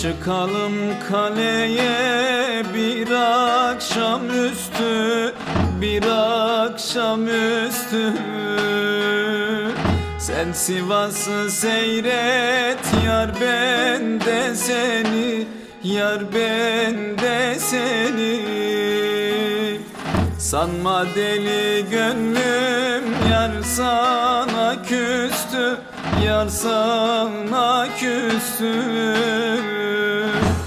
Çıkalım kaleye bir akşamüstü Bir akşamüstü Sen Sivas'ı seyret yar ben de seni Yar ben de seni. Sanma deli gönlüm yar sana küstü Yar sana küstü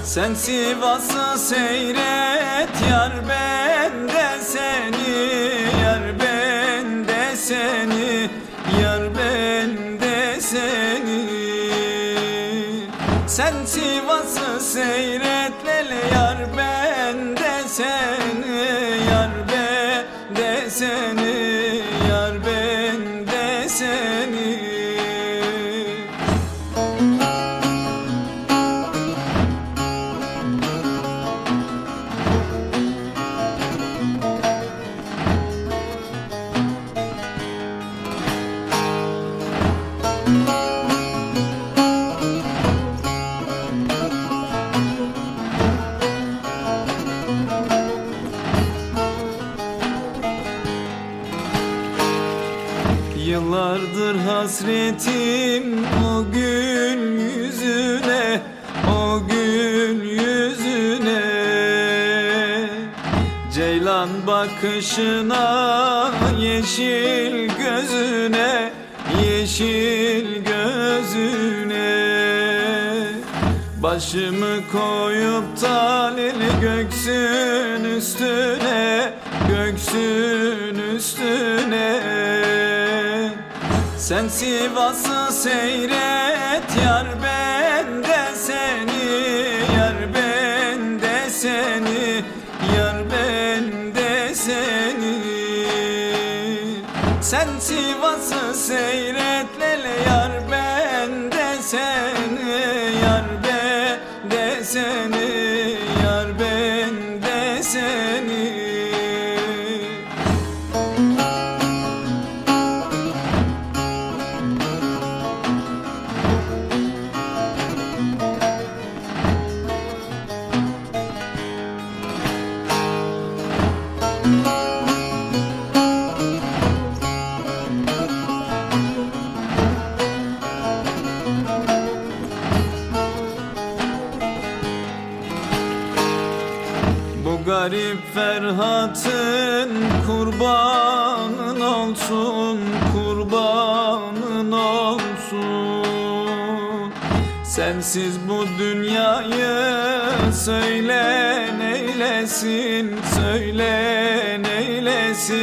Sen Sivas'ı seyret yar ben de seni Yar ben de seni Yar ben de seni. Sen Sivas'ı seyret lele yar ben de seni Yar ben de seni Yar ben de seni Yıllardır hasretim o gün yüzüne O gün yüzüne. Ceylan bakışına Yeşil gözüne Yeşil gözüne. Başımı koyup talili göksün üstüne Göksün üstüne Sen Sivas'ı seyret yar ben seni Yar ben seni Yar ben seni. Sen Sivas'ı seyret garip Ferhat'ın kurbanın olsun, kurbanın olsun. Sensiz bu dünyayı söyle neylesin, söyle neylesin.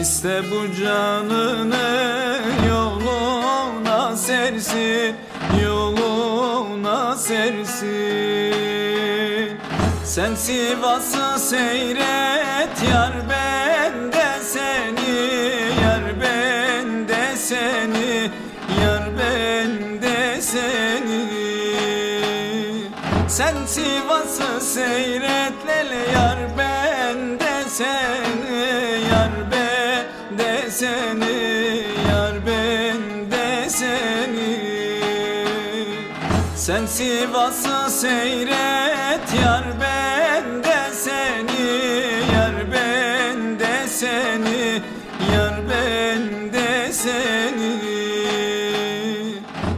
İste bu canını yoluna sersin, yoluna sersin. Sen Sivas'ı seyret yar ben de seni, yar ben de seni, yar ben de seni. Sen Sivas'ı seyret lele yar ben de seni Sen Sivas'ı seyret yar ben de seni Yar ben de seni Yar ben de seni.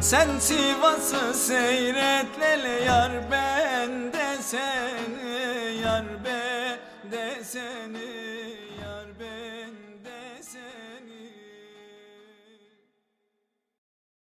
Sen Sivas'ı seyret lele yar ben de seni Yar ben de seni